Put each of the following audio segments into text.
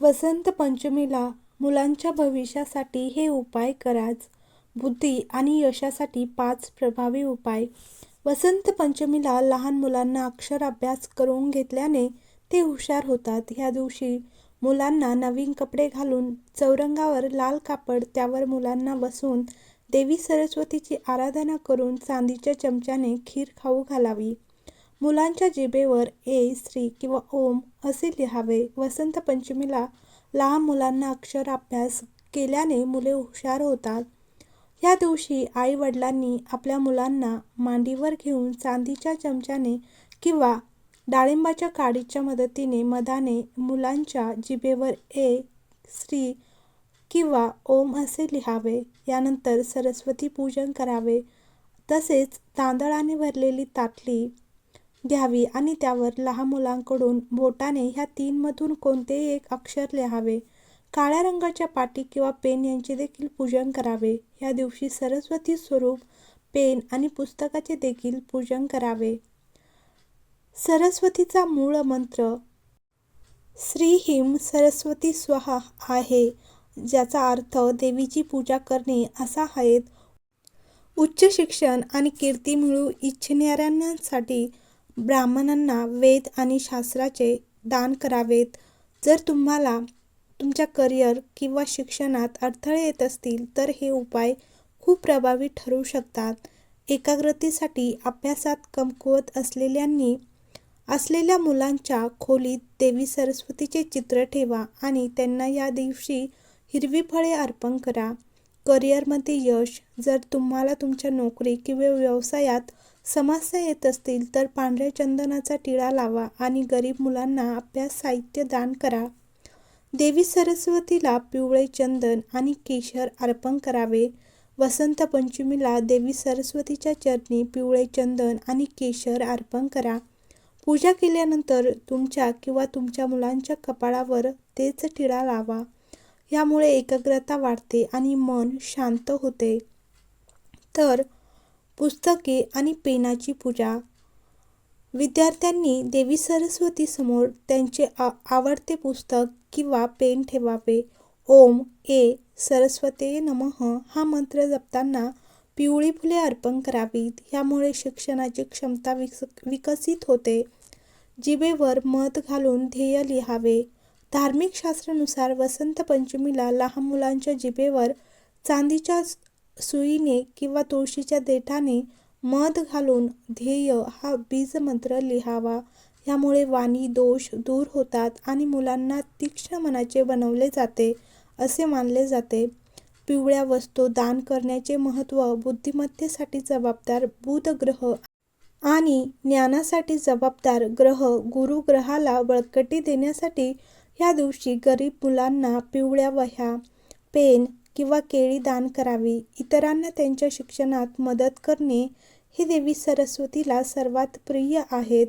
वसंत पंचमीला मुलांच्या भविष्यासाठी हे उपाय कराच. बुद्धी आणि यशासाठी पाच प्रभावी उपाय. वसंत पंचमीला लहान मुलांना अक्षर अभ्यास करून घेतल्याने ते हुशार होतात. ह्या दिवशी मुलांना नवीन कपडे घालून चौरंगावर लाल कापड त्यावर मुलांना बसून देवी सरस्वतीची आराधना करून चांदीच्या चमच्याने खीर खाऊ घालावी. मुलांच्या जिभेवर ए, श्री किंवा ओम असे लिहावे. वसंत पंचमीला लहान मुलांना अक्षर अभ्यास केल्याने मुले हुशार होतात. या दिवशी आई वडिलांनी आपल्या मुलांना मांडीवर घेऊन चांदीच्या चमच्याने किंवा डाळिंबाच्या काडीच्या मदतीने मधाने मुलांच्या जिभेवर ए, श्री किंवा ओम असे लिहावे. यानंतर सरस्वती पूजन करावे. तसेच तांदळाने भरलेली ताटली घ्यावी आणि त्यावर लहान मुलांकडून बोटाने ह्या तीनमधून कोणतेही एक अक्षर लिहावे. काळ्या रंगाच्या पाटी किंवा पेन यांचे देखील पूजन करावे. या दिवशी सरस्वती स्वरूप पेन आणि पुस्तकाचे देखील पूजन करावे. सरस्वतीचा मूळ मंत्र श्री हिम सरस्वती स्वाहा आहे ज्याचा अर्थ देवीची पूजा करणे असा आहेत. उच्च शिक्षण आणि कीर्ती मिळू इच्छिणाऱ्यांसाठी ब्राह्मणांना वेद आणि शास्त्राचे दान करावेत. जर तुम्हाला तुमच्या करिअर किंवा शिक्षणात अडथळे येत असतील तर हे उपाय खूप प्रभावी ठरू शकतात. एकाग्रतेसाठी अभ्यासात कमकुवत असलेल्यांनी असलेल्या मुलांच्या खोलीत देवी सरस्वतीचे चित्र ठेवा आणि त्यांना या दिवशी हिरवी फळे अर्पण करा. करिअरमध्ये यश जर तुम्हाला तुमच्या नोकरी किंवा व्यवसायात समस्या येत असतील तर पांढऱ्या चंदनाचा टिळा लावा आणि गरीब मुलांना अभ्यास साहित्य दान करा. देवी सरस्वतीला पिवळे चंदन आणि केशर अर्पण करावे. वसंत पंचमीला देवी सरस्वतीच्या चरणी पिवळे चंदन आणि केशर अर्पण करा. पूजा केल्यानंतर तुमच्या किंवा तुमच्या मुलांच्या कपाळावर तेच टिळा लावा. यामुळे एकाग्रता वाढते आणि मन शांत होते. तर पुस्तके आणि पेनाची पूजा. विद्यार्थ्यांनी देवी सरस्वती समोर त्यांचे आवडते पुस्तक किंवा पेन ठेवावे. ओम ए सरस्वते नमः हा मंत्र जपताना पिवळी फुले अर्पण करावीत. ह्यामुळे शिक्षणाची क्षमता विकसित होते. जिभेवर मध घालून ध्येय लिहावे. धार्मिक शास्त्रानुसार वसंत पंचमीला लहान मुलांच्या जिभेवर चांदीच्या सुईने किंवा तुळशीच्या देठाने मध घालून ध्येय हा बीजमंत्र लिहावा. ह्यामुळे वाणी दोष दूर होतात आणि मुलांना तीक्ष्ण मनाचे बनवले जाते असे मानले जाते. पिवळ्या वस्तू दान करण्याचे महत्त्व बुद्धिमत्तेसाठी जबाबदार बुध ग्रह आणि ज्ञानासाठी जबाबदार ग्रह गुरु ग्रहाला बळकटी देण्यासाठी ह्या दिवशी गरीब मुलांना पिवळ्या वह्या, पेन किंवा केळी दान करावी. इतरांना त्यांच्या शिक्षणात मदत करणे हे देवी सरस्वतीला सर्वात प्रिय आहेत.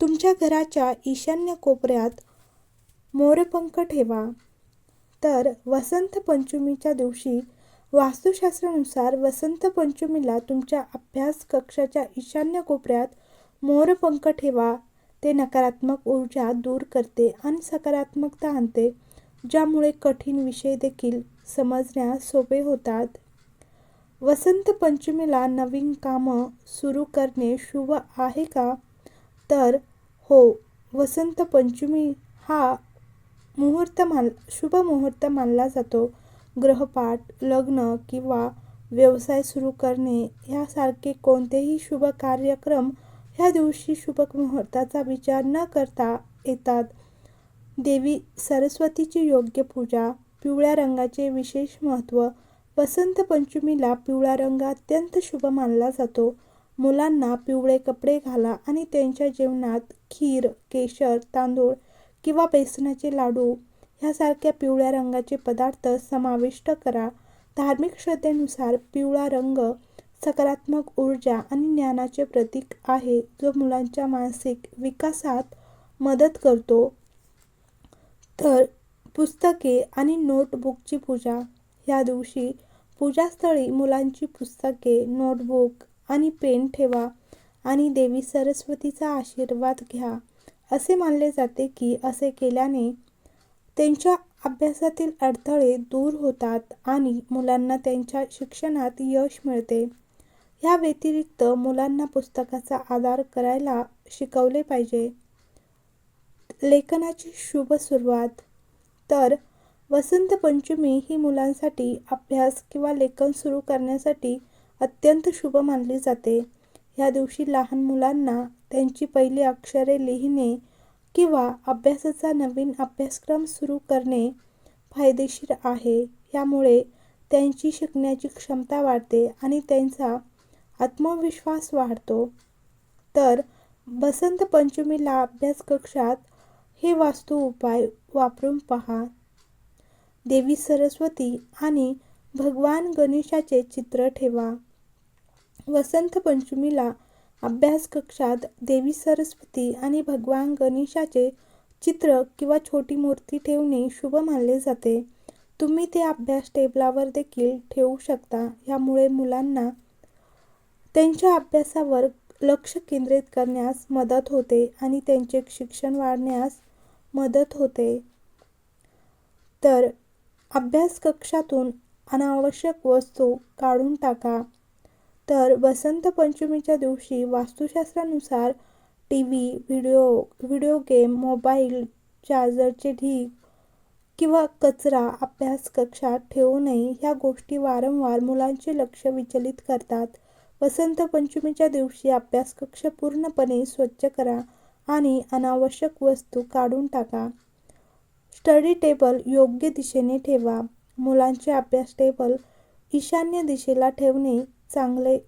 तुमच्या घराच्या ईशान्य कोपऱ्यात मोरपंख ठेवा. तर वसंत पंचमीच्या दिवशी वास्तुशास्त्रानुसार वसंत पंचमीला तुमच्या अभ्यास कक्षाच्या ईशान्य कोपऱ्यात मोरपंख ठेवा. ते नकारात्मक ऊर्जा दूर करते आणि सकारात्मकता आणते ज्यामुळे कठीण विषय देखील समजण्यास सोपे होतात. वसंत पंचमीला नवीन कामं सुरू करणे शुभ आहे का? तर हो वसंत पंचमी हा शुभ मुहूर्त मानला जातो. ग्रहपाठ लग्न किंवा व्यवसाय सुरू करणे ह्यासारखे कोणतेही शुभ कार्यक्रम ह्या दिवशी शुभ मुहूर्ताचा विचार न करता येतात. देवी सरस्वतीची योग्य पूजा. पिवळ्या रंगाचे विशेष महत्त्व. वसंत पंचमीला पिवळा रंग अत्यंत शुभ मानला जातो. मुलांना पिवळे कपडे घाला आणि त्यांच्या जेवणात खीर, केशर, तांदूळ किंवा बेसनाचे लाडू ह्यासारख्या पिवळ्या रंगाचे पदार्थ समाविष्ट करा. धार्मिक श्रद्धेनुसार पिवळा रंग सकारात्मक ऊर्जा आणि ज्ञानाचे प्रतीक आहे जो मुलांच्या मानसिक विकासात मदत करतो. तर पुस्तके आणि नोटबुकची पूजा. ह्या दिवशी पूजास्थळी मुलांची पुस्तके, नोटबुक आणि पेन ठेवा आणि देवी सरस्वतीचा आशीर्वाद घ्या. असे मानले जाते की असे केल्याने त्यांच्या अभ्यासातील अडथळे दूर होतात आणि मुलांना त्यांच्या शिक्षणात यश मिळते. या व्यतिरिक्त मुलांना पुस्तकाचा आधार करायला शिकवले पाहिजे. लेखनाची शुभ सुरुवात, तर वसंत पंचमी ही मुलांसाठी अभ्यास किंवा लेखन सुरू करण्यासाठी अत्यंत शुभ मानली जाते. या दिवशी लहान मुलांना त्यांची पहिली अक्षरे लिहिणे किंवा अभ्यासाचा नवीन अभ्यासक्रम सुरू करणे फायदेशीर आहे. यामुळे त्यांची शिकण्याची क्षमता वाढते आणि त्यांचा आत्मविश्वास वाढतो. तर बसंत पंचमीला अभ्यास कक्षात हे वास्तू उपाय वापरून पहा. देवी सरस्वती आणि भगवान गणेशाचे चित्र ठेवा. वसंत पंचमीला अभ्यास कक्षात देवी सरस्वती आणि भगवान गणेशाचे चित्र किंवा छोटी मूर्ती ठेवणे शुभ मानले जाते. तुम्ही ते अभ्यास टेबलावर देखील ठेवू शकता. यामुळे मुलांना त्यांच्या अभ्यासावर लक्ष केंद्रित करण्यास मदत होते आणि त्यांचे शिक्षण वाढण्यास मदत होते. तर अभ्यास कक्षातून अनावश्यक वस्तू काढून टाका. तर वसंत पंचमीच्या दिवशी वास्तुशास्त्रानुसार T V video game, mobile, चार्जरचे ढीग किंवा कचरा अभ्यास कक्षात ठेवू नये. ह्या गोष्टी वारंवार मुलांचे लक्ष विचलित करतात. वसंत पंचमीच्या दिवशी अभ्यास कक्ष पूर्णपणे स्वच्छ करा आणि अनावश्यक वस्तू काढून टाका. स्टडी टेबल योग्य दिशेने ठेवा. मुलांचे अभ्यास टेबल ईशान्य दिशेला ठेवणे चांगले.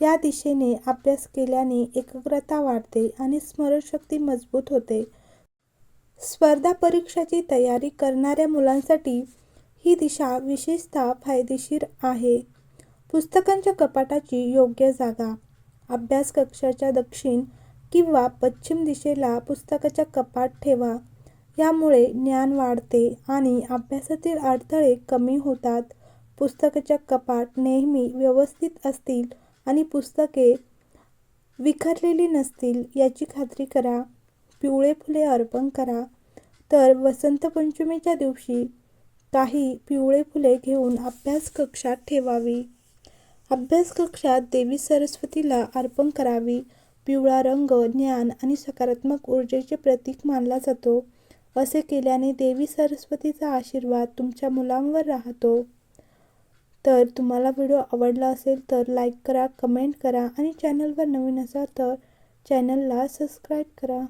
या दिशेने अभ्यास केल्याने एकाग्रता वाढते आणि स्मरणशक्ती मजबूत होते. स्पर्धा परीक्षाची तयारी करणाऱ्या मुलांसाठी ही दिशा विशेषतः फायदेशीर आहे. पुस्तकांच्या कपाटाची योग्य जागा, अभ्यास कक्षाच्या दक्षिण किंवा पश्चिम दिशेला पुस्तकाच्या कपाट ठेवा. यामुळे ज्ञान वाढते आणि अभ्यासातील अडथळे कमी होतात. पुस्तकाच्या कपाट नेहमी व्यवस्थित असतील आणि पुस्तके विखरलेली नसतील याची खात्री करा. पिवळे फुले अर्पण करा, तर वसंत पंचमीच्या दिवशी काही पिवळे फुले घेऊन अभ्यास कक्षात ठेवावी. अभ्यास कक्षात देवी सरस्वतीला अर्पण करावी. पिवळा रंग ज्ञान आणि सकारात्मक ऊर्जेचे प्रतीक मानला जातो. असे केल्याने देवी सरस्वतीचा आशीर्वाद तुमच्या मुलांवर राहतो. तर तुम्हाला व्हिडिओ आवडला असेल तर लाईक करा, कमेंट करा आणि चॅनलवर नवीन असाल तर चॅनलला सबस्क्राईब करा.